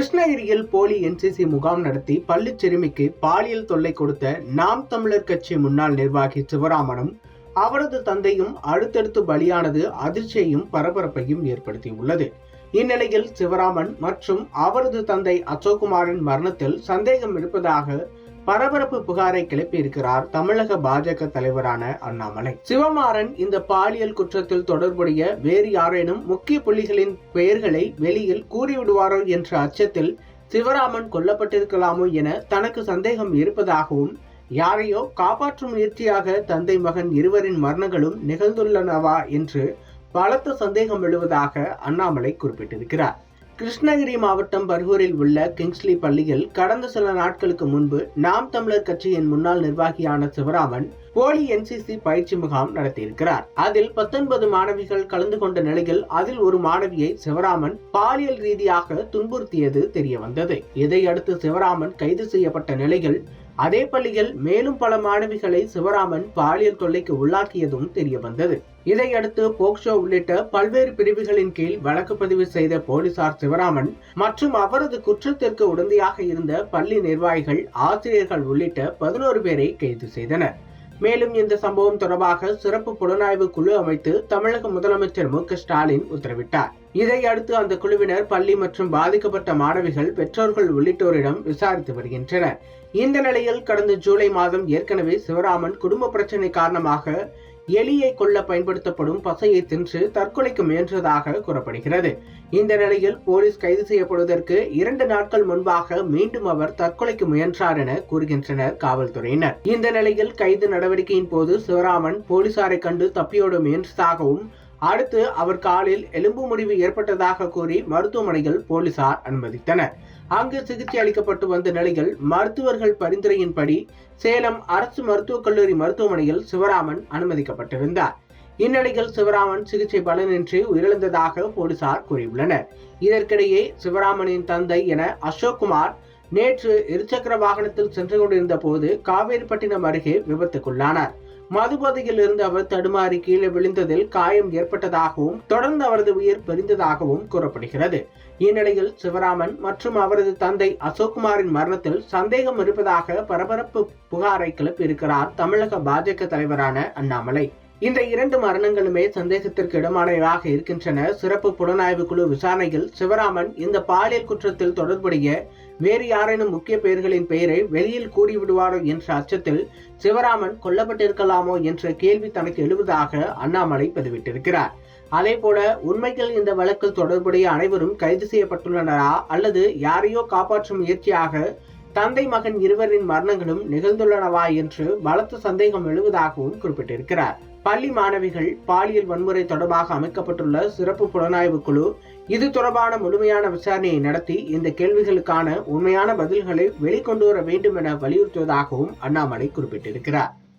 கிருஷ்ணகிரியில் போலி என்சிசி முகாம் நடத்தி பள்ளி சிறுமிக்கு பாலியல் தொல்லை கொடுத்த நாம் தமிழர் கட்சி முன்னாள் நிர்வாகி சிவராமனும் அவரது தந்தையும் அடுத்தடுத்து பலியானது அதிர்ச்சியையும் பரபரப்பையும் ஏற்படுத்தியுள்ளது. இந்நிலையில் சிவராமன் மற்றும் அவரது தந்தை அசோக்குமாரின் மரணத்தில் சந்தேகம் இருப்பதாக பரபரப்பு புகாரை கிளப்பியிருக்கிறார் தமிழக பாஜக தலைவரான அண்ணாமலை. சிவமாறன் இந்த பாலியல் குற்றத்தில் தொடர்புடைய வேறு யாரேனும் முக்கிய புள்ளிகளின் பெயர்களை வெளியில் கூறிவிடுவாரோ என்ற அச்சத்தில் சிவராமன் கொல்லப்பட்டிருக்கலாமோ என தனக்கு சந்தேகம் இருப்பதாகவும் யாரையோ காப்பாற்றும் முயற்சியாக தந்தை மகன் இருவரின் மரணங்களும் நிகழ்ந்துள்ளனவா என்று பலத்த சந்தேகம் எழுவதாக அண்ணாமலை குறிப்பிட்டிருக்கிறார். கிருஷ்ணகிரி மாவட்டம் பர்கூரில் உள்ள கிங்ஸ்லி பள்ளியில் கடந்த சில நாட்களுக்கு முன்பு நாம் தமிழர் கட்சியின் முன்னாள் நிர்வாகியான சிவராமன் போலி என்சிசி பயிற்சி முகாம் நடத்தியிருக்கிறார். அதில் பத்தொன்பது மாணவிகள் கலந்து கொண்ட நிலையில் அதில் ஒரு மாணவியை சிவராமன் பாலியல் ரீதியாக துன்புறுத்தியது தெரிய வந்தது இதையடுத்து சிவராமன் கைது செய்யப்பட்ட நிலையில் அதே பள்ளியில் மேலும் பல மாணவிகளை சிவராமன் பாலியல் தொல்லைக்கு உள்ளாக்கியதும் தெரிய வந்தது இதையடுத்து போக்சோ உள்ளிட்ட பல்வேறு பிரிவுகளின் கீழ் வழக்கு பதிவு செய்த போலீசார் சிவராமன் மற்றும் அவரது குற்றத்திற்கு உடந்தையாக இருந்த பள்ளி நிர்வாகிகள் ஆசிரியர்கள் உள்ளிட்ட பதினோரு பேரை கைது செய்தனர். மேலும் இந்த சம்பவம் தொடர்பாக சிறப்பு புலனாய்வு குழு அமைத்து தமிழக முதலமைச்சர் மு ஸ்டாலின் உத்தரவிட்டார். இதையடுத்து அந்த குழுவினர் பள்ளி மற்றும் பாதிக்கப்பட்ட மாணவிகள் பெற்றோர்கள் உள்ளிட்டோரிடம் விசாரித்து வருகின்றனர். இந்த நிலையில் கடந்த ஜூலை மாதம் ஏற்கனவே சிவராமன் குடும்ப பிரச்சனை காரணமாக எலியை கொல்ல பயன்படுத்தப்படும் பசையை தின்று தற்கொலைக்கு முயன்றதாக கூறப்படுகிறது. இந்த நிலையில் போலீஸ் கைது செய்யப்படுவதற்கு இரண்டு நாட்கள் முன்பாக மீண்டும் அவர் தற்கொலைக்கு முயன்றார் என கூறுகின்றனர் காவல்துறையினர். இந்த நிலையில் கைது நடவடிக்கையின் போது சிவராமன் போலீசாரை கண்டு தப்பியோட முயன்றதாகவும் அடுத்து அவர் காலில் எலும்பு முடிவு ஏற்பட்டதாக கூறி மருத்துவமனையில் போலீசார் அனுமதித்தனர். அங்கு சிகிச்சை அளிக்கப்பட்டு வந்த நிலையில் மருத்துவர்கள் பரிந்துரையின்படி சேலம் அரசு மருத்துவக் கல்லூரி மருத்துவமனையில் சிவராமன் அனுமதிக்கப்பட்டிருந்தார். இந்நிலையில் சிவராமன் சிகிச்சை பலனின்றி உயிரிழந்ததாக போலீசார் கூறியுள்ளனர். இதற்கிடையே சிவராமனின் தந்தை என அசோக்குமார் நேற்று இருசக்கர வாகனத்தில் சென்று கொண்டிருந்த போது காவேரிப்பட்டினம் அருகே விபத்துக்குள்ளானார். மதுபதையில் இருந்து அவர் தடுமாறி கீழே விழுந்ததில் காயம் ஏற்பட்டதாகவும் தொடர்ந்து அவரது உயிர் பிரிந்ததாகவும் கூறப்படுகிறது. இந்நிலையில் சிவராமன் மற்றும் அவரது தந்தை அசோக்குமாரின் மரணத்தில் சந்தேகம் இருப்பதாக பரபரப்பு புகாரை கிளப்பியிருக்கிறார் தமிழக பாஜக தலைவரான அண்ணாமலை. இந்த இரண்டு மரணங்களுமே சந்தேகத்திற்கு இடமானவையாக இருக்கின்றன. சிறப்பு புலனாய்வு குழு விசாரணையில் சிவராமன் இந்த பாலியல் குற்றத்தில் தொடர்புடைய வேறு யாரேனும் முக்கிய பெயர்களின் பெயரை வெளியில் கூறிவிடுவாரோ என்ற அச்சத்தில் சிவராமன் கொல்லப்பட்டிருக்கலாமோ என்ற கேள்வி தனக்கு எழுவதாக அண்ணாமலை பதிவிட்டிருக்கிறார். அதே போல உண்மையில் இந்த வழக்கில் தொடர்புடைய அனைவரும் கைது செய்யப்பட்டுள்ளனரா அல்லது யாரையோ காப்பாற்றும் முயற்சியாக தந்தை மகன் இருவரின் மரணங்களும் நிகழ்ந்துள்ளனவா என்று பலத்த சந்தேகம் எழுவதாகவும் குறிப்பிட்டிருக்கிறார். பள்ளி மாணவிகள் பாலியல் வன்முறை தொடர்பாக அமைக்கப்பட்டுள்ள சிறப்பு புலனாய்வு குழு இது தொடர்பான முழுமையான விசாரணையை நடத்தி இந்த கேள்விகளுக்கான உண்மையான பதில்களை வெளிக்கொண்டு வர வேண்டும் என வலியுறுத்துவதாகவும் அண்ணாமலை குறிப்பிட்டிருக்கிறார்.